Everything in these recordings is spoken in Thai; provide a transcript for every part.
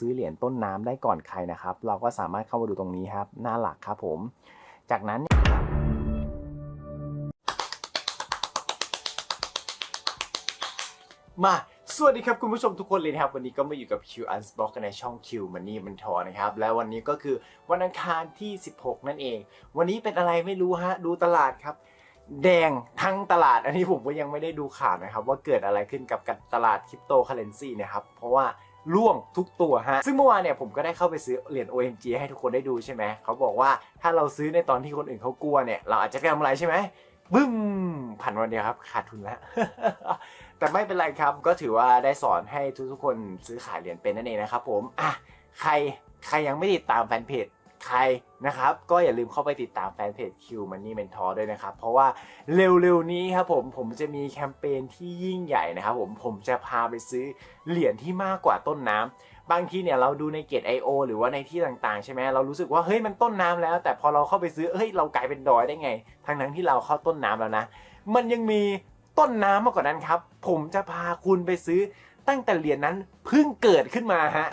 ซื้อเหรียญต้นน้ำได้ก่อนใครนะครับ เราก็สามารถเข้ามาดูตรงนี้ครับ หน้าหลักครับผม จากนั้นมาสวัสดีครับคุณผู้ชมทุกคนเลยนะครับ วันนี้ก็มาอยู่กับ Q Unbox กันในช่อง Q Money Mentor นะครับ และวันนี้ก็คือวันอังคารที่ 16 นั่นเอง วันนี้เป็นอะไรไม่รู้ฮะ ดูตลาดครับ แดงทั้งตลาด อันนี้ผมก็ยังไม่ได้ดูข่าวนะครับ ว่าเกิดอะไรขึ้นกับตลาดคริปโตเคอเรนซีนะครับ เพราะว่า ร่วงทุกตัวฮะ ซึ่งเมื่อวานเนี่ยผมก็ได้เข้าไปซื้อเหรียญ OMG ให้ทุกคนได้ดูใช่ไหม เขาบอกว่าถ้าเราซื้อในตอนที่คนอื่นเขากลัวเนี่ย เราอาจจะได้กำไรใช่ไหมบึ้มผ่านวันเดียวครับ ขาดทุนแล้ว แต่ไม่เป็นไรครับ ก็ถือว่าได้สอนให้ทุกๆคนซื้อขายเหรียญเป็นนั่นเองนะครับผม อะ ใครใครยังไม่ติดตามแฟนเพจ ใครนะครับ ก็อย่าลืมเข้าไปติดตามแฟนเพจ Q Money Mentor ด้วยนะครับ เพราะว่าเร็วๆนี้ครับผมผมจะมีแคมเปญที่ยิ่งใหญ่นะครับผมผมจะพาไปซื้อเหรียญที่มากกว่าต้นน้ำบางทีเนี่ยเราดูในเกต I.O. หรือว่าในที่ต่างๆ ใช่ไหมเรารู้สึกว่าเฮ้ยมันต้นน้ำแล้ว แต่พอเราเข้าไปซื้อเฮ้ยเรากลายเป็นดอยได้ไง ทั้งทั้งที่เราเข้าต้นน้ำแล้วนะ มันยังมีต้นน้ำมากกว่านั้นครับ ผมจะพาคุณไปซื้อตั้งแต่เหรียญนั้นเพิ่งเกิดขึ้นมาฮะ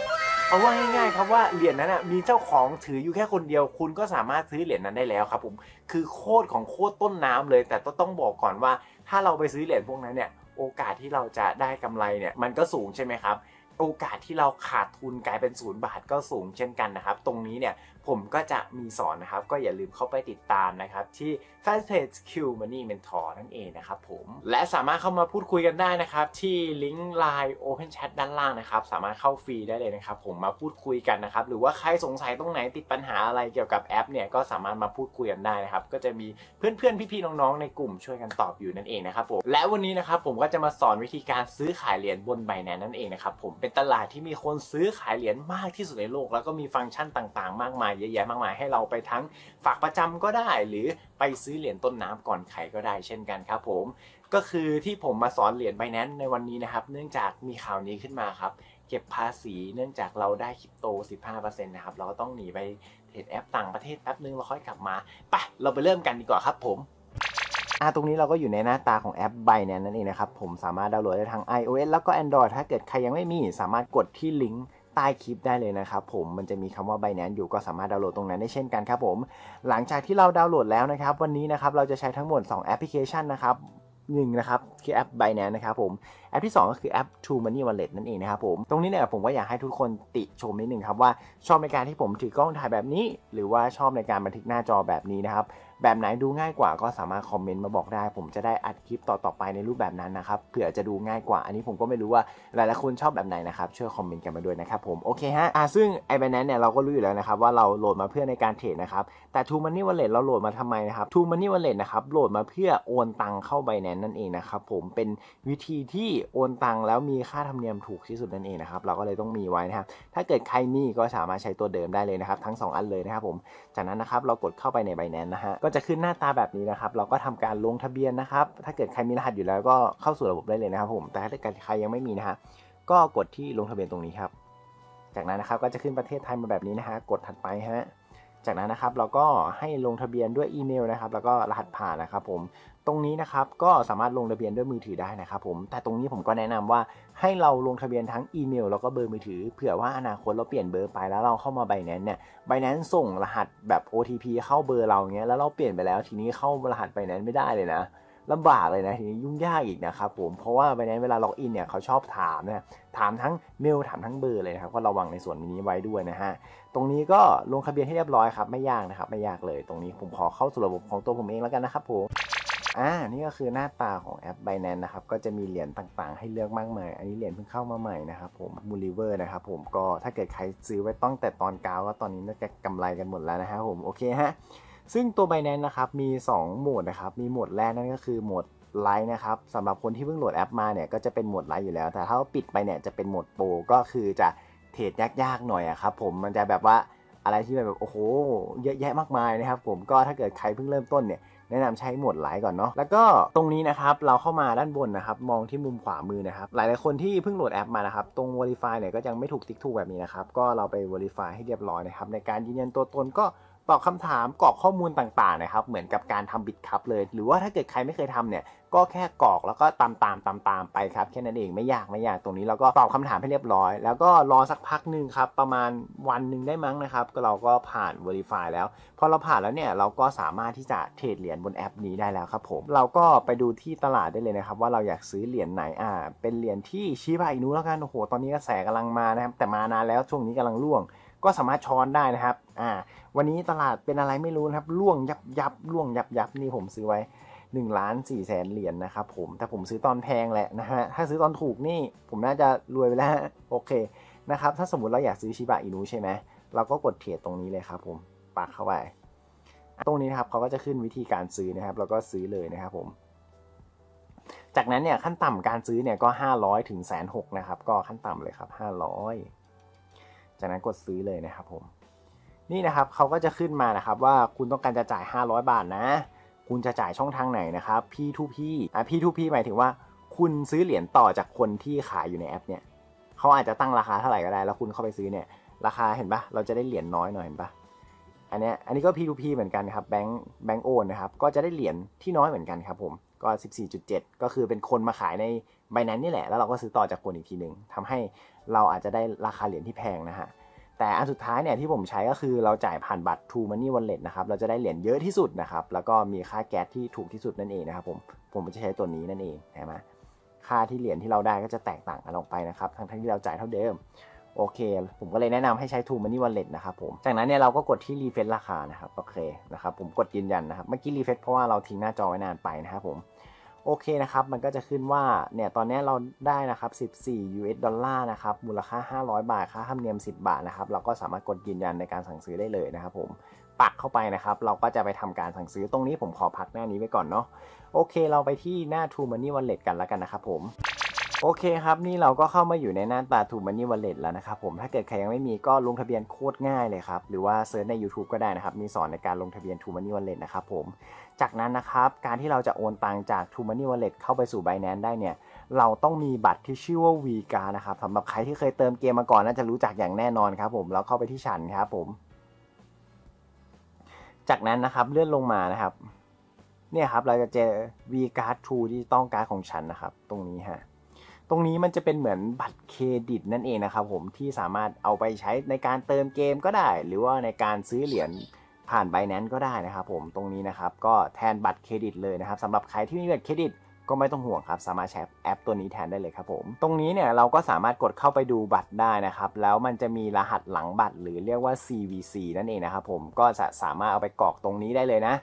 เอาว่าง่ายๆครับว่าเหรียญนั้นนะมีเจ้าของถืออยู่แค่คนเดียว คุณก็สามารถซื้อเหรียญนั้นได้แล้วครับผมคือโคตรของโคตรต้นน้ำเลย แต่ต้องต้องบอกก่อนว่า ถ้าเราไปซื้อเหรียญพวกนั้นเนี่ยโอกาสที่เราจะได้กำไรเนี่ยมันก็สูงใช่ไหมครับโอกาสที่เราขาดทุนกลายเป็นศูนย์บาทก็สูงเช่นกันนะครับ ตรงนี้เนี่ยผมก็จะมีสอนนะครับ ก็อย่าลืมเข้าไปติดตามนะครับ ที่แฟนเพจ Q Money Mentor นั่นเองนะครับผม และสามารถเข้ามาพูดคุยกันได้นะครับ ที่ลิงก์ Line Open Chat ด้านล่างนะครับ สามารถเข้าฟรีได้เลยนะครับ ผมมาพูดคุยกันนะครับ หรือว่าใครสงสัยตรงไหนติดปัญหาอะไรเกี่ยวกับแอปเนี่ยก็สามารถมาพูดคุยกันได้นะครับ ก็จะมีเพื่อนๆพี่ๆน้องๆในกลุ่มช่วยกันตอบอยู่นั่นเองนะครับผมและวันนี้นะครับผมก็จะมาสอนวิธีการซื้อขายเหรียญบนไบแนนนั่นเองนะครับผมเป็นตลาดที่มีคนซื้อขายเหรียญมากที่สุดในโลก แล้วก็มีฟังก์ชันต่าง ๆ มากมายเยอะแยะมากมายให้เราไปทั้งฝากประจำก็ได้ หรือไปซื้อเหรียญต้นน้ำก่อนใครก็ได้เช่นกันครับผม ก็คือที่ผมมาสอนเหรียญไบแนนในวันนี้นะครับ เนื่องจากมีข่าวนี้ขึ้นมาครับเก็บภาษีเนื่องจากเราได้คริปโต 15%นะครับเราก็ต้องหนีไปเทรดแอปต่างประเทศแป๊บนึงเราค่อยกลับมาไปเราไปเริ่มกันดีกว่าครับผมอ่าตรงนี้เราก็อยู่ในหน้าตาของแอป Binance นั่นเองนะครับ ผมสามารถดาวน์โหลดได้ทั้ง iOS แล้วก็ Android ถ้าเกิดใครยังไม่มีสามารถกดที่ลิงก์ ใต้คลิปได้เลยนะครับผมมันจะมีคำว่า Binance อยู่ก็สามารถดาวน์โหลดตรงนั้นได้เช่นกันครับผม หลังจากที่เราดาวน์โหลดแล้วนะครับ วันนี้นะครับเราจะใช้ทั้งหมด 2 แอปพลิเคชันนะครับหนึ่งนะครับคือแอป Binance นะครับผม แอปที่ 2 ก็คือแอป True Money Wallet นั่นเองนะครับผม ตรงนี้เนี่ยผมก็อยากให้ทุกคนติชมนิดหนึ่งครับว่าชอบในการที่ผมถือกล้องถ่ายแบบนี้ หรือว่าชอบในการบันทึกหน้าจอแบบนี้นะครับ แบบไหนดูง่ายกว่าก็สามารถคอมเมนต์มาบอกได้ ผมจะได้อัดคลิปต่อๆไปในรูปแบบนั้นนะครับเผื่อจะดูง่ายกว่า อันนี้ผมก็ไม่รู้ว่าหลายๆคนชอบแบบไหนนะครับช่วยคอมเมนต์กันมาด้วยนะครับผมโอเคฮะอะซึ่งไอ้ใบนั้นเนี่ยเราก็รู้อยู่แล้วนะครับว่าเราโหลดมาเพื่อในการเทรดนะครับแต่ True Money Wallet เราโหลดมาทำไมนะครับ True Money Wallet นะครับโหลดมาเพื่อโอนตังเข้าใบแนนนั่นเองนะครับผมเป็นวิธีที่โอนตังแล้วมีค่าธรรมเนียมถูกที่สุดนั่นเองนะครับเราก็เลยต้องมีไว้นะครับถ้าเกิดใครมีก็สามารถใช้ตัวเดิมได้เลยนะครับ ทั้งสองอันเลยนะครับผมจากนั้นนะครับเรากดเข้าไปใน Binance นะฮะก็จะขึ้นหน้าตาแบบนี้นะครับเราก็ทำการลงทะเบียนนะครับถ้าเกิดใครมีรหัสอยู่แล้วก็เข้าสู่ระบบได้เลยนะครับผมแต่ถ้าเกิดใครยังไม่มีนะฮะก็กดที่ลงทะเบียนตรงนี้ครับ จากนั้นนะครับก็จะขึ้นประเทศไทยมาแบบนี้นะฮะกดถัดไปฮะจากนั้นนะครับเราก็ให้ลงทะเบียนด้วยอีเมลนะครับ แล้วก็รหัสผ่านนะครับผม ตรงนี้นะครับก็สามารถลงทะเบียนด้วยมือถือได้นะครับผมแต่ตรงนี้ผมก็แนะนำว่าให้เราลงทะเบียนทั้งอีเมล แล้วก็เบอร์มือถือเผื่อว่าอนาคตเราเปลี่ยนเบอร์ไปแล้วเราเข้ามาไบแนนเนี่ยไบแนนส่งรหัสแบบ OTP เข้าเบอร์เราเงี้ยแล้วเราเปลี่ยนไปแล้วทีนี้เข้ารหัสไบแนนไม่ได้เลยนะลำบากเลยนะทีนี้ยุ่งยากอีกนะครับผมเพราะว่าไบแนนเวลาล็อกอินเนี่ยเขาชอบถามนะถามทั้งเมลถามทั้งเบอร์เลยนะครับก็ระวังในส่วนนี้ไว้ด้วยนะฮะตรงนี้ก็ลงทะเบียนให้เรียบร้อยครับไม่ยากนะครับไม่ยากเลย ตรงนี้ผมขอเข้าสู่ระบบของตัวผมเองแล้วกันนะครับผม อ่า นี่ก็คือหน้าตาของแอป Binance นะครับ ก็จะมีเหรียญต่างๆ ให้เลือกมากมาย อันนี้เหรียญเพิ่งเข้ามาใหม่นะครับผมมูลิเวอร์นะครับผม ก็ถ้าเกิดใครซื้อไว้ตั้งแต่ตอนกาวก็ตอนนี้น่าจะกำไรกันหมดแล้วนะครับผม โอเคฮะ ซึ่งตัว Binance นะครับ มี 2 โหมดนะครับ มีโหมดแรกนั่นก็คือโหมดไลท์นะครับสำหรับคนที่เพิ่งโหลดแอปมาเนี่ย ก็จะเป็นโหมดไลท์อยู่แล้ว แต่ถ้าปิดไปเนี่ย จะเป็นโหมดโปร ก็คือจะเทรดยากๆหน่อยอะครับผม มันจะแบบว่าอะไรที่แบบโอ้โห เยอะแยะมากมายนะครับผม ก็ถ้าเกิดใครเพิ่งเริ่มต้นเนี่ย แนะนำใช้หมดไลท์ก่อนเนาะแล้วก็ตรงนี้นะครับเราเข้ามาด้านบนนะครับมองที่มุมขวามือนะครับหลายๆคนที่เพิ่งโหลดแอปมานะครับตรง Verify เนี่ยก็ยังไม่ถูกติ๊กถูกแบบนี้นะครับก็เราไป Verify ให้เรียบร้อยนะครับในการยืนยันตัวตนก็ ตอบคำถามกรอกข้อมูลต่างๆนะครับ เหมือนกับการทำบิตคัพเลย หรือว่าถ้าเกิดใครไม่เคยทำเนี่ย ก็แค่กรอกแล้วก็ตามตามตามตามๆไปครับ แค่นั้นเองไม่ยากไม่ยากตรงนี้เราก็ตอบคำถามให้เรียบร้อย แล้วก็รอสักพักหนึ่งครับ ประมาณวันหนึ่งได้มั้งนะครับ ก็เราก็ผ่าน Verify แล้ว พอเราผ่านแล้วเนี่ย เราก็สามารถที่จะเทรดเหรียญบนแอปนี้ได้แล้วครับผม เราก็ไปดูที่ตลาดได้เลยนะครับ ว่าเราอยากซื้อเหรียญไหน อ่า เป็นเหรียญที่ชิบะอินุแล้วกัน โอ้โห ตอนนี้กระแสกำลังมานะครับ แต่มานานแล้วช่วงนี้กำลังร่วง ก็สามารถช้อนได้นะครับ อ่า วันนี้ตลาดเป็นอะไรไม่รู้นะครับร่วงยับยับร่วงยับยับนี่ผมซื้อไว้1ล้าน4แสนเหรียญนะครับผมแต่ผมซื้อตอนแพงแหละนะฮะถ้าซื้อตอนถูกนี่ผมน่าจะรวยไปแล้วโอเคนะครับถ้าสมมติเราอยากซื้อชิบะอินุใช่ไหมเราก็กดเทรดตรงนี้เลยครับผมปักเข้าไปตรงนี้นะครับเขาก็จะขึ้นวิธีการซื้อนะครับแล้วก็ซื้อเลยนะครับผมจากนั้นเนี่ยขั้นต่ำการซื้อเนี่ยก็ 500ถึงแสนหกนะครับก็ขั้นต่ำเลยครับ 500 จากนั้นกดซื้อเลยนะครับผม นี่นะครับเขาก็จะขึ้นมานะครับว่าคุณต้องการจะจ่าย 500 บาทนะ คุณจะจ่ายช่องทางไหนนะครับ P2P อะ P2P หมายถึงว่า คุณซื้อเหรียญต่อจากคนที่ขายอยู่ในแอปเนี่ยเขาอาจจะตั้งราคาเท่าไหร่ก็ได้ แล้วคุณเข้าไปซื้อเนี่ยราคาเห็นปะเราจะได้เหรียญน้อยหน่อยเห็นปะอันนี้อันนี้ก็ P2P เหมือนกันครับแบงค์แบงค์โอนนะครับก็จะได้เหรียญที่น้อยเหมือนกันครับผมก็ 14.7 ก็คือเป็นคนมาขายในใบนั้นนี่แหละ แล้วเราก็ซื้อต่อจากคนอีกทีหนึ่งทำให้เราอาจจะได้ราคาเหรียญที่แพงนะฮะ แต่อันสุดท้ายเนี่ยที่ผมใช้ก็คือเราจ่ายผ่านบัตร True Money Wallet นะครับ เราจะได้เหรียญเยอะที่สุดนะครับ แล้วก็มีค่าแก๊สที่ถูกที่สุดนั่นเองนะครับผม ผมจะใช้ตัวนี้นั่นเองใช่ไหมค่าที่เหรียญที่เราได้ก็จะแตกต่างกันออกไปนะครับ ทั้งที่เราจ่ายเท่าเดิม โอเค ผมก็เลยแนะนำให้ใช้ True Money Wallet นะครับผม จากนั้นเนี่ยเราก็กดที่รีเฟซราคานะครับ โอเคนะครับ ผมกดยืนยันนะครับ เมื่อกี้รีเฟซเพราะว่าเราทิ้งหน้าจอไว้นานไปนะครับผม โอเคนะครับ มันก็จะขึ้นว่า เนี่ย ตอนนี้เราได้นะครับ 14 US ดอลลาร์นะครับ มูลค่า 500 บาท ค่าธรรมเนียม 10 บาทนะครับ เราก็สามารถกดยืนยันในการสั่งซื้อได้เลยนะครับผม ปักเข้าไปนะครับ เราก็จะไปทำการสั่งซื้อ ตรงนี้ผมขอพักหน้านี้ไว้ก่อนเนาะ โอเค เราไปที่หน้า True Money Wallet กันแล้วกันนะครับผม โอเคครับ นี่เราก็เข้ามาอยู่ในหน้าตา True Money Wallet แล้วนะครับผมถ้าเกิดใครยังไม่มีก็ลงทะเบียนโคตรง่ายเลยครับ หรือว่าเซิร์ชใน YouTube ก็ได้นะครับ มีสอนในการลงทะเบียน True Money Wallet นะครับผมจากนั้นนะครับ การที่เราจะโอนตังจาก True Money Wallet เข้าไปสู่ Binance ได้เนี่ย เราต้องมีบัตรที่ชื่อว่า V Card นะครับสำหรับใครที่เคยเติมเกมมาก่อนน่าจะรู้จักอย่างแน่นอนครับผมแล้วเข้าไปที่ฉันครับผม จากนั้นนะครับเลื่อนลงมานะครับเนี่ยครับเราจะเจอ V Card True ที่ต้องการของฉันนะครับ ตรงนี้ฮะ ตรงนี้มันจะเป็นเหมือนบัตรเครดิตนั่นเองนะครับผมที่สามารถเอาไปใช้ในการเติมเกมก็ได้ หรือว่าในการซื้อเหรียญผ่าน Binance ก็ได้นะครับผมตรงนี้นะครับก็แทนบัตรเครดิตเลยนะครับสำหรับใครที่มีบัตรเครดิตก็ไม่ต้องห่วงครับ สามารถใช้แอปตัวนี้แทนได้เลยครับผม ตรงนี้เนี่ยเราก็สามารถกดเข้าไปดูบัตรได้นะครับ แล้วมันจะมีรหัสหลังบัตร หรือเรียกว่า CVC นั่นเองนะครับผม ก็จะสามารถเอาไปกรอกตรงนี้ได้เลยนะ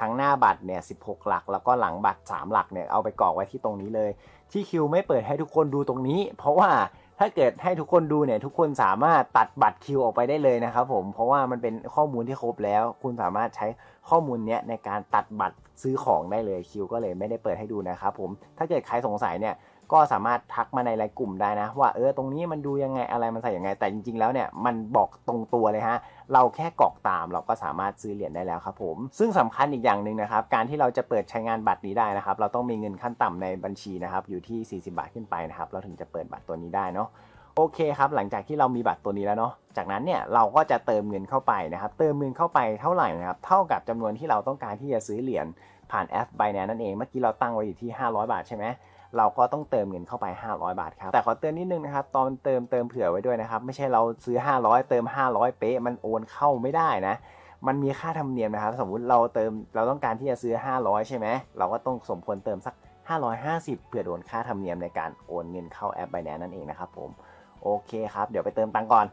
ทั้งหน้าบัตรเนี่ย16 หลัก แล้วก็หลังบัตร 3 หลักเนี่ยเอาไปกรอกไว้ที่ตรงนี้เลย ที่คิวไม่เปิดให้ทุกคนดูตรงนี้ เพราะว่าถ้าเกิดให้ทุกคนดูเนี่ยทุกคนสามารถตัดบัตรคิวออกไปได้เลยนะครับผมเพราะว่ามันเป็นข้อมูลที่ครบแล้ว คุณสามารถใช้ข้อมูลเนี้ยในการตัดบัตรซื้อของได้เลยคิวก็เลยไม่ได้เปิดให้ดูนะครับผมถ้าเกิดใครสงสัยเนี่ย ก็สามารถทักมาในไลน์กลุ่มได้นะ ว่าเออตรงนี้มันดูยังไงอะไรมันใส่ยังไง แต่จริง ๆ แล้วเนี่ยมันบอกตรงตัวเลยฮะเราแค่กรอกตามเราก็สามารถซื้อเหรียญได้แล้วครับผม ซึ่งสำคัญอีกอย่างหนึ่งนะครับ การที่เราจะเปิดใช้งานบัตรนี้ได้นะครับ เราต้องมีเงินขั้นต่ำในบัญชีนะครับอยู่ที่ 40 บาทขึ้นไปนะครับ เราถึงจะเปิดบัตรตัวนี้ได้เนาะโอเคครับ หลังจากที่เรามีบัตรตัวนี้แล้วเนาะ จากนั้นเนี่ยเราก็จะเติมเงินเข้าไปนะครับ เติมเงินเข้าไปเท่าไหร่นะครับ เท่ากับจำนวนที่เราต้องการที่จะซื้อเหรียญผ่านแอป Binance นั่นเอง เมื่อกี้เราตั้งไว้อยู่ที่ 500 บาทใช่ไหม เราก็ต้องเติมเงินเข้าไป 500 บาทครับแต่ขอเตือนนิดนึงนะครับตอนเติมเติมเผื่อไว้ด้วยนะครับไม่ใช่เราซื้อ 500 เติม 500 เป๊ะมันโอนเข้าไม่ได้นะมันมีค่าธรรมเนียมนะครับ สมมุติเราเติมเราต้องการที่จะซื้อ 500 ใช่ไหมเราก็ต้องสมควรเติมสัก 550 เพื่อโดนค่าธรรมเนียมในการโอนเงินเข้าแอป Binance นั่นเองนะครับผมโอเคครับเดี๋ยวไปเติมตังก่อน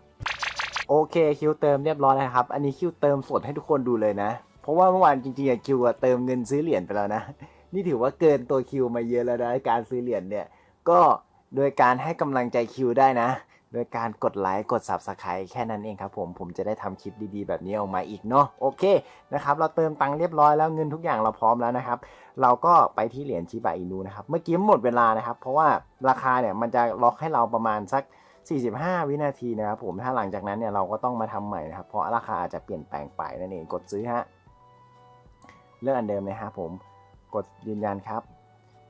โอเคคิวเติมเรียบร้อยแล้วครับ อันนี้คิวเติมสดให้ทุกคนดูเลยนะ เพราะว่าเมื่อวานจริงๆอะคิวเติมเงินซื้อเหรียญไปแล้วนะ นี่ถือว่าเกินตัวคิวมาเยอะแล้วนะการซื้อเหรียญเนี่ย ก็โดยการให้กำลังใจคิวได้นะ โดยการกดไลค์กด Subscribe แค่นั้นเองครับผม ผมจะได้ทำคลิปดีๆ แบบนี้ออกมาอีกเนาะโอเคนะครับ เราเติมตังค์เรียบร้อยแล้วเงินทุกอย่างเราพร้อมแล้วนะครับ เราก็ไปที่เหรียญชิบะอินูนะครับ เมื่อกี้หมดเวลานะครับ เพราะว่าราคาเนี่ยมันจะล็อกให้เราประมาณสัก 45 วินาทีนะครับผมถ้าหลังจากนั้นเนี่ยเราก็ต้องมาทำใหม่นะครับ เพราะราคาอาจจะเปลี่ยนแปลงไปนั่นเองกดซื้อฮะเลือกอันเดิมเลยครับผม กดยืนยันครับ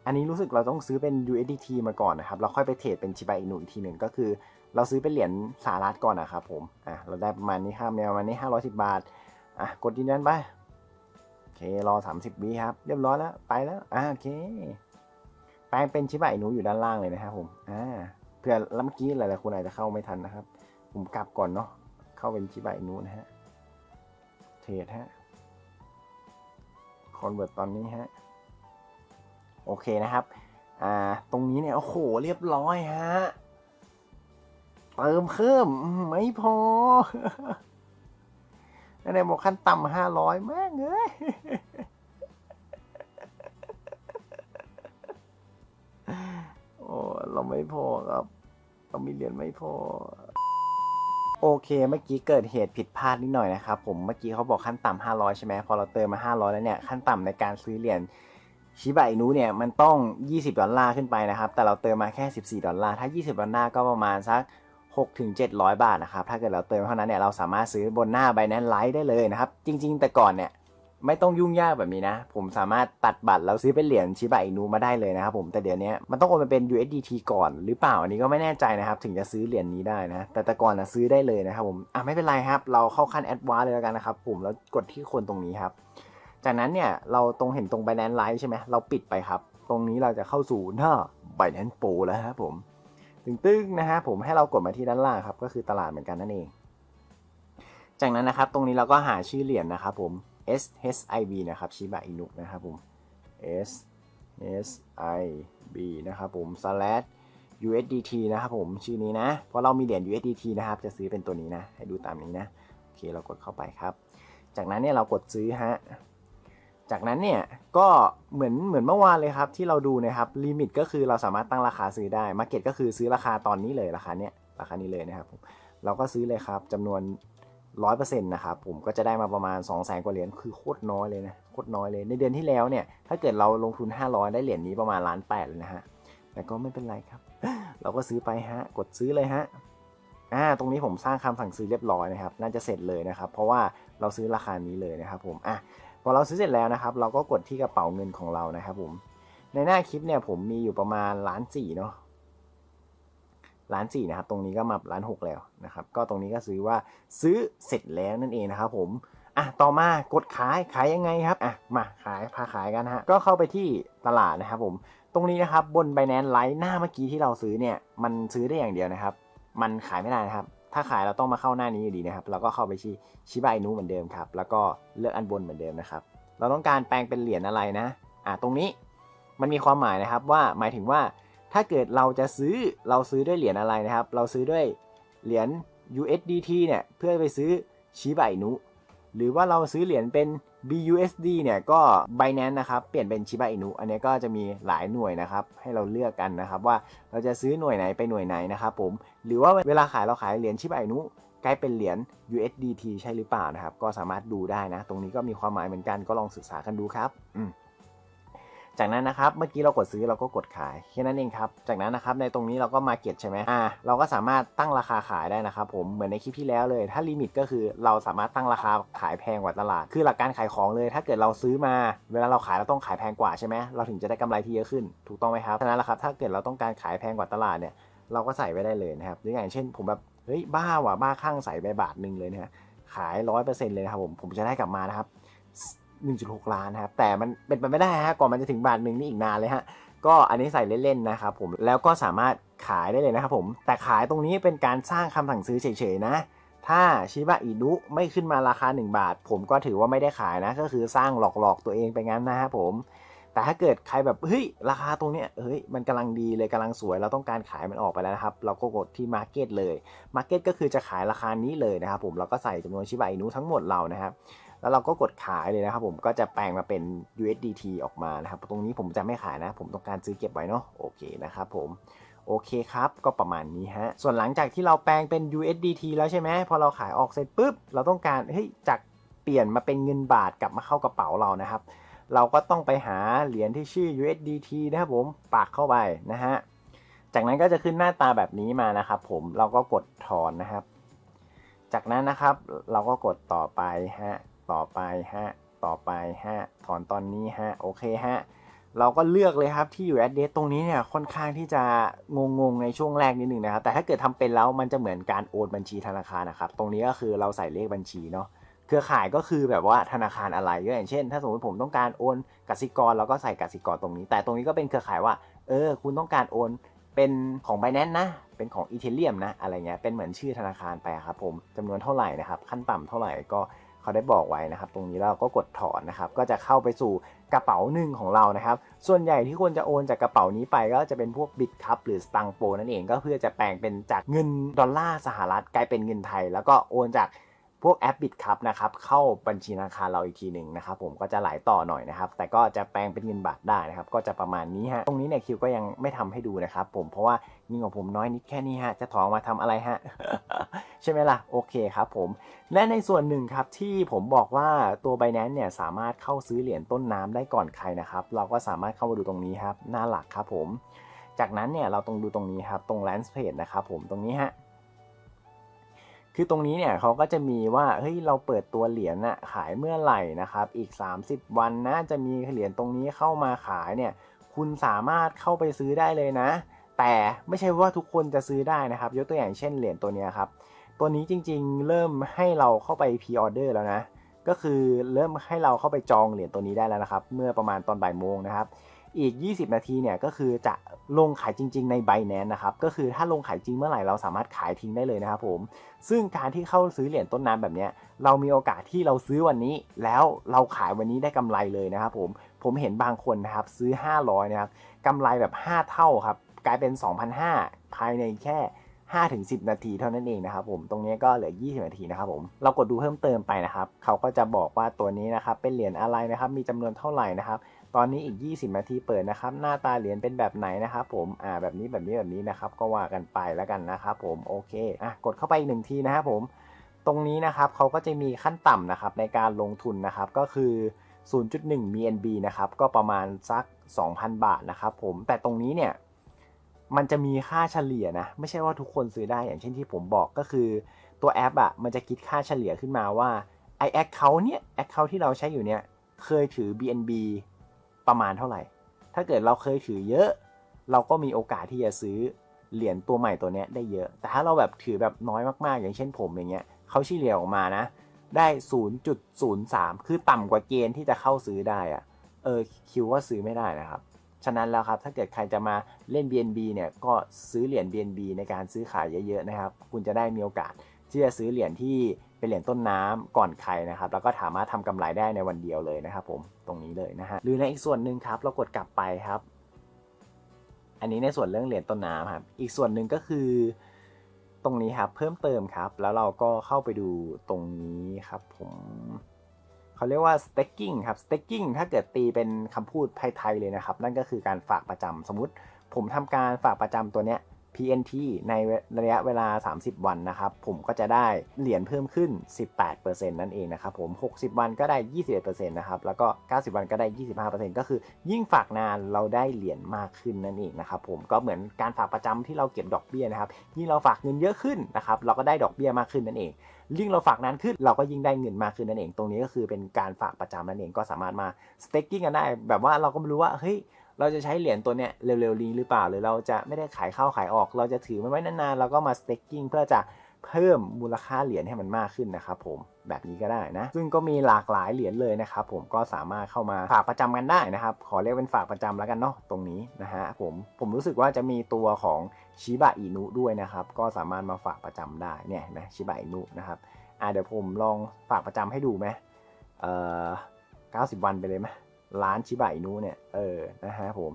อันนี้รู้สึกเราต้องซื้อเป็น USDT มาก่อนนะครับแล้วค่อยไปเทรดเป็นชิบะอินุอีกทีหนึ่งก็คือ เราซื้อเป็นเหรียญสหรัฐก่อนนะครับผม อะ เราได้ประมาณนี้ครับประมาณนี้ 510 บาท อะ กดยืนยันไป โอเค รอ 30วิครับ เรียบร้อยแล้ว ไปแล้ว อะโอเค แปลงเป็นชิบะอินุอยู่ด้านล่างเลยนะครับผม อ่า เพื่อล้วเมื่อกี้หลายๆคนอาจจะเข้าไม่ทันนะครับ ผมกลับก่อนเนาะ เข้าเป็นชิบะอินุนะฮะ เทรดฮะคอนเวิร์ตตอนนี้ฮะ โอเคนะครับ อ่า ตรงนี้เนี่ย โอ้โห เรียบร้อยฮะ เติมเพิ่มไม่พอในบอกขั้นต่ำห้าร้อยแม่งเอ้ยโอ้เราไม่พอครับ เรามีเหรียญไม่พอ โอเค เมื่อกี้เกิดเหตุผิดพลาดนิดหน่อยนะครับผม เมื่อกี้เขาบอกขั้นต่ำ500ใช่ไหม พอเราเติมมา500แล้วเนี่ย ขั้นต่ำในการซื้อเหรียญ ชิบะอินุเนี่ยมันต้อง 20 ดอลลาร์ขึ้นไปนะครับ แต่เราเติมมาแค่ 14 ดอลลาร์ ถ้า 20 ดอลลาร์ก็ประมาณสัก 6 ถึง 700 บาทนะครับ ถ้าเกิดเราเติมเท่านั้นเนี่ย เราสามารถซื้อบนหน้า Binance Lite ได้เลยนะครับ จริง ๆ แต่ก่อนเนี่ยไม่ต้องยุ่งยากแบบนี้นะ ผมสามารถตัดบัตรแล้วซื้อเป็นเหรียญชิบะอินูมาได้เลยนะครับผม แต่เดี๋ยวนี้มันต้องโอนมาเป็น USDT ก่อนหรือเปล่า อันนี้ก็ไม่แน่ใจนะครับ ถึงจะซื้อเหรียญนี้ได้นะ แต่แต่ก่อนนะซื้อได้เลยนะครับผม อะไม่เป็นไรครับ เราเข้าขั้นแอดวานเลยแล้วกันนะครับผม แล้วกดที่คนตรงนี้ครับ จากนั้นเนี่ยเราตรงเห็นตรง Binance Lite ใช่ไหมเราปิดไปครับ ตรงนี้เราจะเข้าสู่หน้า Binance Pro แล้วครับผมตึ้งนะฮะผมให้เรากดมาที่ด้านล่างครับ ก็คือตลาดเหมือนกันนั่นเอง จากนั้นนะครับตรงนี้เราก็หาชื่อเหรียญนะครับผม S H I B นะครับชิบะอินุนะครับผม S S I B นะครับผม slash USDT นะครับผมชื่อนี้นะ เพราะเรามีเหรียญ USDT นะครับ จะซื้อเป็นตัวนี้นะ ให้ดูตามนี้นะ โอเคเรากดเข้าไปครับ จากนั้นเนี่ยเรากดซื้อฮะ จากนั้นเนี่ยก็เหมือนเหมือนเมื่อวานเลยครับที่เราดูนะครับลิมิตก็คือเราสามารถตั้งราคาซื้อได้มาเก็ตก็คือซื้อราคาตอนนี้เลยราคาเนี้ยราคานี้เลยนะครับผมเราก็ซื้อเลยครับจำนวนร้อยเปอร์เซ็นต์นะครับผมก็จะได้มาประมาณ2องแสนกว่าเหรียญคือโคตรน้อยเลยนะโคตรน้อยเลยในเดือนที่แล้วเนี่ยถ้าเกิดเราลงทุน 500 ได้เหรียญนี้ประมาณล้านแปดเลยนะฮะแต่ก็ไม่เป็นไรครับ เราก็ซื้อไปฮะกดซื้อเลยฮะอ่าตรงนี้ผมสร้างคำสั่งซื้อเรียบร้อยนะครับ น่าจะเสร็จเลยนะครับ เพราะว่าเราซื้อราคานี้เลยนะครับผมอะ พอเราซื้อเสร็จแล้วนะครับ เราก็กดที่กระเป๋าเงินของเรานะครับผมในหน้าคลิปเนี่ยผมมีอยู่ประมาณล้านสี่เนาะล้านสี่นะครับ ตรงนี้ก็มาล้านหกแล้วนะครับ ก็ตรงนี้ก็ซื้อว่าซื้อเสร็จแล้วนั่นเองนะครับ ผมอะต่อมากดขายขายยังไงครับอะมาขายพาขายกันฮะก็เข้าไปที่ตลาดนะครับ ผมตรงนี้นะครับบน Binance Lite หน้าเมื่อกี้ที่เราซื้อเนี่ย มันซื้อได้อย่างเดียวนะครับ มันขายไม่ได้นะครับ ถ้าขายเราต้องมาเข้าหน้านี้อยู่ดีนะครับ เราก็เข้าไปที่ชิบะอินุเหมือนเดิมครับ แล้วก็เลือกอันบนเหมือนเดิมนะครับ เราต้องการแปลงเป็นเหรียญอะไรนะ อ่าตรงนี้มันมีความหมายนะครับว่าหมายถึงว่าถ้าเกิดเราจะซื้อเราซื้อด้วยเหรียญอะไรนะครับ เราซื้อด้วยเหรียญ USDT เนี่ยเพื่อไปซื้อชิบะอินุ หรือว่าเราซื้อเหรียญเป็น BUSD เนี่ยก็ Binance นะครับเปลี่ยนเป็นชิบะอินุอันนี้ก็จะมีหลายหน่วยนะครับให้เราเลือกกันนะครับว่าเราจะซื้อหน่วยไหนไปหน่วยไหนนะครับผมหรือว่าเวลาขายเราขายเหรียญชิบะอินุกลายเป็นเหรียญ USDT ใช่หรือเปล่านะครับก็สามารถดูได้นะ ตรงนี้ก็มีความหมายเหมือนกันก็ลองศึกษากันดูครับอืม จากนั้นนะครับเมื่อกี้เรากดซื้อเราก็กดขายแค่นั้นเองครับ จากนั้นนะครับในตรงนี้เราก็มาเก็ตใช่ไหมอ่าเราก็สามารถตั้งราคาขายได้นะครับผมเหมือนในคลิปที่แล้วเลย ถ้าลิมิตก็คือเราสามารถตั้งราคาขายแพงกว่าตลาด คือหลักการขายของเลย ถ้าเกิดเราซื้อมา เวลาเราขายเราต้องขายแพงกว่าใช่ไหมเราถึงจะได้กำไรที่เยอะขึ้น ถูกต้องไหมครับฉะนั้นแหละครับถ้าเกิดเราต้องการขายแพงกว่าตลาดเนี่ยเราก็ใส่ไว้ได้เลยนะครับหรืออย่างเช่น ผมแบบเฮ้ยบ้าว่ะบ้าข้างใส่ไปบาทหนึ่งเลยนะฮะขายร้อยเปอร์เซ็นต์เลยนะครับผมผมจะได้กลับมานะครับ 1.6 ล้านนะครับ แต่มันเป็นไปไม่ได้ฮะก่อนมันจะถึงบาทหนึ่งนี่อีกนานเลยฮะ ก็อันนี้ใส่เล่นๆนะครับผม แล้วก็สามารถขายได้เลยนะครับผม แต่ขายตรงนี้เป็นการสร้างคำสั่งซื้อเฉยๆนะ ถ้าชิบะอินุไม่ขึ้นมาราคา 1 บาท ผมก็ถือว่าไม่ได้ขายนะ ก็คือสร้างหลอกๆตัวเองไปงั้นนะครับผม แต่ถ้าเกิดใครแบบเฮ้ยราคาตรงเนี้ยเฮ้ยมันกำลังดีเลยกำลังสวย เราต้องการขายมันออกไปแล้วนะครับ เราก็กดที่ Market เลย Market ก็คือจะขายราคานี้เลยนะครับผม เราก็ใส่จำนวนชิบะอินุทั้งหมดเรานะครับ แล้วเราก็กดขายเลยนะครับผมก็จะแปลงมาเป็น USDT ออกมานะครับ ตรงนี้ผมจะไม่ขายนะ ผมต้องการซื้อเก็บไว้เนาะโอเคนะครับผมโอเคครับ ก็ประมาณนี้ฮะ ส่วนหลังจากที่เราแปลงเป็น USDT แล้วใช่ไหมพอเราขายออกเสร็จปุ๊บ เราต้องการเฮ้ยจากเปลี่ยนมาเป็นเงินบาทกลับมาเข้ากระเป๋าเรานะครับ เราก็ต้องไปหาเหรียญที่ชื่อ USDT นะครับผมปักเข้าไปนะฮะ จากนั้นก็จะขึ้นหน้าตาแบบนี้มานะครับผมเราก็กดถอนนะครับ จากนั้นนะครับเราก็กดต่อไปฮะ ต่อไปฮะต่อไปฮะถอนตอนนี้ฮะโอเคฮะเราก็เลือกเลยครับที่อยู่ address ตรงนี้เนี่ยค่อนข้างที่จะงงๆในช่วงแรกนิดหนึ่งนะครับ แต่ถ้าเกิดทำเป็นแล้วมันจะเหมือนการโอนบัญชีธนาคารนะครับ ตรงนี้ก็คือเราใส่เลขบัญชีเนาะเครือข่ายก็คือแบบว่าธนาคารอะไรก็อย่างเช่น ถ้าสมมติผมต้องการโอนกสิกรเราก็ใส่กสิกรตรงนี้ แต่ตรงนี้ก็เป็นเครือข่ายว่า เออ คุณต้องการโอนเป็นของ b บ n a n c e นะ เป็นของอีเทเรียมนะ อะไรเงี้ย เป็นเหมือนชื่อธนาคารไปครับผมจำนวนเท่าไหร่นะครับ ขั้นต่ำเท่าไหร่ก็ เขาได้บอกไว้นะครับ ตรงนี้เราก็กดถอนนะครับ ก็จะเข้าไปสู่กระเป๋าหนึ่งของเรานะครับ ส่วนใหญ่ที่ควรจะโอนจากกระเป๋านี้ไปก็จะเป็นพวกบิตคัพหรือสตังโปนั่นเองก็เพื่อจะแปลงเป็นจากเงินดอลลาร์สหรัฐกลายเป็นเงินไทย แล้วก็โอนจาก พวกแอปบิตครับนะครับเข้าบัญชีธนาคารเราอีกทีหนึ่งนะครับผมก็จะไหลต่อหน่อยนะครับ แต่ก็จะแปลงเป็นเงินบาทได้นะครับ ก็จะประมาณนี้ฮะตรงนี้เนี่ยคิวก็ยังไม่ทำให้ดูนะครับ ผมเพราะว่าเงินของผมน้อยนิดแค่นี้ฮะจะถอนมาทำอะไรฮะใช่ไหมล่ะโอเคครับผมและในส่วนหนึ่งครับที่ผมบอกว่าตัว b บ n a n c e เนี่ยสามารถเข้าซื้อเหรียญต้นน้ำได้ก่อนใครนะครับเราก็สามารถเข้ามาดูตรงนี้ครับหน้าหลักครับผม จากนั้นเนี่ยเราต้องดูตรงนี้ครับตรง Lance Page นะครับผมตรงนี้ฮะ คือตรงนี้เนี่ยเขาก็จะมีว่าเฮ้ยเราเปิดตัวเหรียญน่ะขายเมื่อไหร่นะครับ อีก 30 วันนะจะมีเหรียญตรงนี้เข้ามาขายเนี่ย คุณสามารถเข้าไปซื้อได้เลยนะ แต่ไม่ใช่ว่าทุกคนจะซื้อได้นะครับ ยกตัวอย่างเช่นเหรียญตัวนี้ครับ ตัวนี้จริงๆ เริ่มให้เราเข้าไปพรีออเดอร์แล้วนะ ก็คือเริ่มให้เราเข้าไปจองเหรียญตัวนี้ได้แล้วนะครับ เมื่อประมาณตอนบ่ายโมงนะครับ อีก 20 นาทีเนี่ยก็คือจะลงขายจริง ๆ ใน b บ n a n c e นะครับ ก็คือถ้าลงขายจริงเมื่อไหร่เราสามารถขายทิ้งได้เลยนะครับผม ซึ่งการที่เข้าซื้อเหรียญต้นน้ำแบบนี้เรามีโอกาสที่เราซื้อวันนี้ แล้วเราขายวันนี้ได้กำไรเลยนะครับผม ผมเห็นบางคนนะครับซื้อ 500 นะครับกำไรแบบ 5 เท่าครับกลายเป็น 2,500 ภายในแค่5ถึง10 นาทีเท่านั้นเองนะครับผม ตรงนี้ก็เหลือ 20 นาทีนะครับผม เรากดดูเพิ่มเติมไปนะครับ เขาก็จะบอกว่าตัวนี้นะครับเป็นเหรียญอะไรนะครับ มีจำนวนเท่าไหร่นะครับ ตอนนี้อีก 20 นาทีเปิดนะครับ หน้าตาเหรียญเป็นแบบไหนนะครับผม อ่า แบบนี้แบบนี้แบบนี้นะครับ ก็ว่ากันไปแล้วกันนะครับผม โอเค อะ กดเข้าไปอีกหนึ่งทีนะครับผม ตรงนี้นะครับเขาก็จะมีขั้นต่ำนะครับในการลงทุนนะครับ ก็คือ 0.1 BNB นะครับ ก็ประมาณสัก 2,000 บาทนะครับผม แต่ตรงนี้เนี่ย มันจะมีค่าเฉลี่ยนะ ไม่ใช่ว่าทุกคนซื้อได้ อย่างเช่นที่ผมบอกก็คือ ตัวแอปอะ่ะ มันจะคิดค่าเฉลี่ยขึ้นมาว่าไอแอคเคาท์เนี่ยแอคเคาท์ที่เราใช้อยู่เนี่ย เคยถือ BNB ประมาณเท่าไหร่ ถ้าเกิดเราเคยถือเยอะ เราก็มีโอกาสที่จะซื้อเหรียญตัวใหม่ตัวเนี้ยได้เยอะ แต่ถ้าเราแบบถือแบบน้อยมากๆ อย่างเช่นผมอย่างเงี้ยเขาชี้เฉลี่ยออกมานะ ได้ 0.03 คือต่ำกว่าเกณฑ์ที่จะเข้าซื้อได้อะเออคิวว่าซื้อไม่ได้นะครับ ฉะนั้นแล้วครับถ้าเกิดใครจะมาเล่น BNB เนี่ยก็ซื้อเหรียญ BNB ในการซื้อขายเยอะๆนะครับ คุณจะได้มีโอกาสที่จะซื้อเหรียญที่ เป็นเหรียญต้นน้ำก่อนใครนะครับ แล้วก็สามารถทำกำไรได้ในวันเดียวเลยนะครับผมตรงนี้เลยนะฮะหรือในอีกส่วนหนึ่งครับ เรากดกลับไปครับ อันนี้ในส่วนเรื่องเหรียญต้นน้ำครับ อีกส่วนหนึ่งก็คือ ตรงนี้ครับเพิ่มเติมครับ แล้วเราก็เข้าไปดูตรงนี้ครับผมเขาเรียกว่า staking ครับ staking ถ้าเกิดตีเป็นคำพูดไทยๆเลยนะครับ นั่นก็คือการฝากประจำสมมติผมทำการฝากประจำตัวเนี้ย PNT ในระยะเวลา 30 วันนะครับ ผมก็จะได้เหรียญเพิ่มขึ้น 18%นั่นเองนะครับผม 60 วันก็ได้ 21%นะครับ แล้วก็ 90 วันก็ได้ 25%ก็คือยิ่งฝากนานเราได้เหรียญมากขึ้นนั่นเองนะครับผม ก็เหมือนการฝากประจำที่เราเก็บดอกเบี้ยนะครับ ยิ่งเราฝากเงินเยอะขึ้นนะครับ เราก็ได้ดอกเบี้ยมากขึ้นนั่นเอง ยิ่งเราฝากนานขึ้นเราก็ยิ่งได้เงินมากขึ้นนั่นเอง ตรงนี้ก็คือเป็นการฝากประจำนั่นเอง ก็สามารถมา staking กันได้ แบบว่าเราก็ไม่รู้ว่า เฮ้ย เราจะใช้เหรียญตัวเนี้ยเร็วๆนี้หรือเปล่า หรือเราจะไม่ได้ขายเข้าขายออก เราจะถือมันไว้นานๆเราก็มา staking เพื่อจะเพิ่มมูลค่าเหรียญให้มันมากขึ้นนะครับผมแบบนี้ก็ได้นะ ซึ่งก็มีหลากหลายเหรียญเลยนะครับผมก็สามารถเข้ามาฝากประจำกันได้นะครับ ขอเรียกเป็นฝากประจำแล้วกันเนาะตรงนี้นะฮะผมผมรู้สึกว่าจะมีตัวของชิบะอินุด้วยนะครับ ก็สามารถมาฝากประจำได้เนี่ยนไหมชิบะอินุนะครับอ่าเดี๋ยวผมลองฝากประจำให้ดูไหมเอ่อ90 วันไปเลยไหม ร้านชิบะอินุเนี่ย เออ นะฮะผม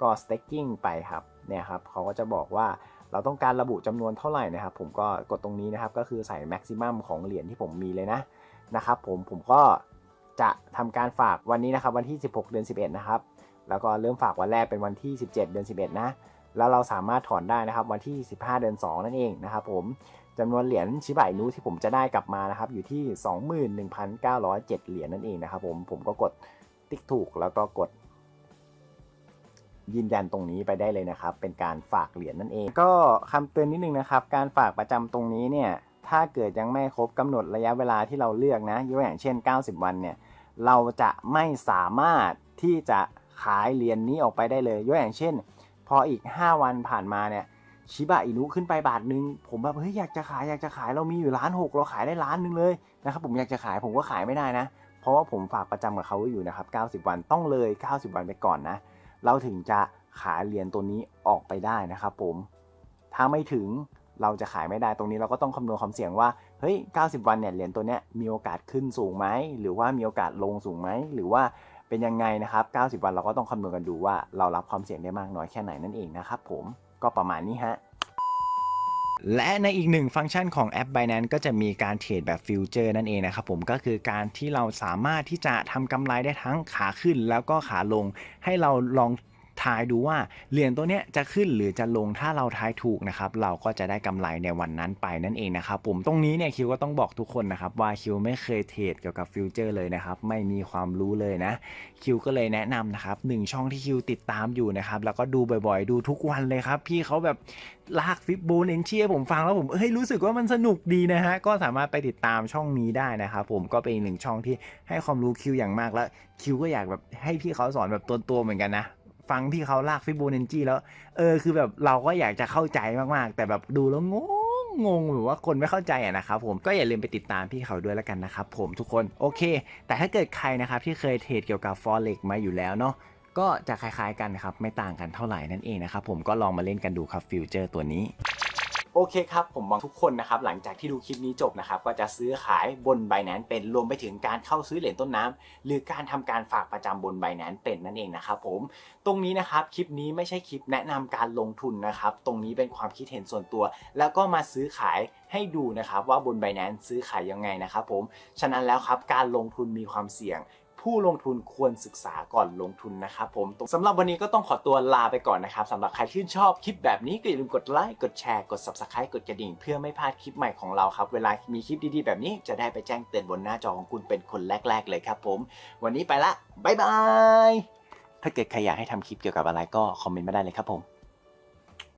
ก็ staking ไปครับ เนี่ยครับ เขาก็จะบอกว่าเราต้องการระบุจำนวนเท่าไหร่นะครับ ผมก็กดตรงนี้นะครับ ก็คือใส่ maximum ของเหรียญที่ผมมีเลยนะ นะครับผม ผมก็จะทำการฝากวันนี้นะครับ วันที่ 16 เดือน 11 นะครับ แล้วก็เริ่มฝากวันแรกเป็นวันที่ 17 เดือน 11 นะ แล้วเราสามารถถอนได้นะครับ วันที่ 15 เดือน 2 นั่นเองนะครับ ผมจำนวนเหรียญชิบะอินุที่ผมจะได้กลับมานะครับ อยู่ที่ 21,907 เหรียญนั่นเองนะครับ ผม ผมก็กด ติ๊กถูกแล้วก็กด ยืนยันตรงนี้ไปได้เลยนะครับ เป็นการฝากเหรียญนั่นเอง ก็คำเตือนนิดนึงนะครับ การฝากประจำตรงนี้เนี่ยถ้าเกิดยังไม่ครบกำหนดระยะเวลาที่เราเลือกนะยกอย่างเช่น 90 วันเนี่ยเราจะไม่สามารถที่จะขายเหรียญนี้ออกไปได้เลยยกอย่างเช่น พออีก 5 วันผ่านมาเนี่ยชิบะอินุขึ้นไปบาทหนึ่งผมแบบเฮ้ยอยากจะขายอยากจะขายเรามีอยู่ล้านหกเราขายได้ล้านหนึ่งเลยนะครับผมอยากจะขายผมก็ขายไม่ได้นะ เพราะว่าผมฝากประจำกับเขาไว้อยู่นะครับ 90 วันต้องเลย 90 วันไปก่อนนะ เราถึงจะขายเหรียญตัวนี้ออกไปได้นะครับผม ถ้าไม่ถึงเราจะขายไม่ได้ตรงนี้เราก็ต้องคำนวณความเสี่ยงว่า เฮ้ย 90 วันเนี่ยเหรียญตัวเนี้ยมีโอกาสขึ้นสูงไหม หรือว่ามีโอกาสลงสูงไหม หรือว่าเป็นยังไงนะครับ 90 วันเราก็ต้องคำนวณกันดูว่าเรารับความเสี่ยงได้มากน้อยแค่ไหนนั่นเองนะครับผม ก็ประมาณนี้ฮะ และในอีกหนึ่งฟังก์ชันของแอป Binance ก็จะมีการเทรดแบบฟิวเจอร์นั่นเองนะครับผมก็คือการที่เราสามารถที่จะทำกำไรได้ทั้งขาขึ้นแล้วก็ขาลง ให้เราลอง ทายดูว่าเหรียญตัวเนี้ยจะขึ้นหรือจะลงถ้าเราทายถูกนะครับเราก็จะได้กำไรในวันนั้นไปนั่นเองนะครับผมตรงนี้เนี่ยคิวก็ต้องบอกทุกคนนะครับว่าคิวไม่เคยเทรดเกี่ยวกับฟิวเจอร์เลยนะครับไม่มีความรู้เลยนะคิวก็เลยแนะนำนะครับหนึ่งช่องที่คิวติดตามอยู่นะครับแล้วก็ดูบ่อยๆ ดูทุกวันเลยครับ พี่เขาแบบลากฟิบบูนเอนเชียผมฟังแล้วผมเอ้ยรู้สึกว่ามันสนุกดีนะฮะก็สามารถไปติดตามช่องนี้ได้นะครับผมก็เป็นหนึ่งช่องที่ให้ความรู้คิวอย่างมากแล้วคิวก็อยากแบบให้พี่เขาสอนแบบตัวๆเหมือนกันนะ ฟังพี่เขาลากฟิโบนัชชีแล้ว เออคือแบบเราก็อยากจะเข้าใจมากๆ แต่แบบดูแล้วงงงงหรือว่าคนไม่เข้าใจอะนะครับผมก็อย่าลืมไปติดตามพี่เขาด้วยแล้วกันนะครับผมทุกคนโอเค แต่ถ้าเกิดใครนะครับที่เคยเทรดเกี่ยวกับ forex มาอยู่แล้วเนาะก็จะคล้ายๆกันครับไม่ต่างกันเท่าไหร่นั่นเองนะครับผมก็ลองมาเล่นกันดูครับฟิวเจอร์ตัวนี้ โอเคครับ ผมมองทุกคนนะครับหลังจากที่ดูคลิปนี้จบนะครับก็จะซื้อขายบน b บ n a n c e เป็นรวมไปถึงการเข้าซื้อเหรียญต้นน้ำหรือการทำการฝากประจำบน b บ n a n c e เป็นนั่นเองนะครับผมตรงนี้นะครับคลิปนี้ไม่ใช่คลิปแนะนำการลงทุนนะครับตรงนี้เป็นความคิดเห็นส่วนตัว แล้วก็มาซื้อขายให้ดูนะครับว่าบน b บ n a n c e ซื้อขายยังไงนะครับผมฉะนั้นแล้วครับการลงทุนมีความเสี่ยง ผู้ลงทุนควรศึกษาก่อนลงทุนนะครับผมสำหรับวันนี้ก็ต้องขอตัวลาไปก่อนนะครับสำหรับใครที่ชอบคลิปแบบนี้ก็อย่าลืมกดไลค์กดแชร์กด subscribe กดกระดิ่ง เพื่อไม่พลาดคลิปใหม่ของเราครับ เวลามีคลิปดีๆ แบบนี้จะได้ไปแจ้งเตือนบนหน้าจอของคุณเป็นคนแรก ๆ เลยครับผม วันนี้ไปละบ๊ายบายถ้าเกิดใครอยากให้ทำคลิปเกี่ยวกับอะไรก็คอมเมนต์มาได้เลยครับผม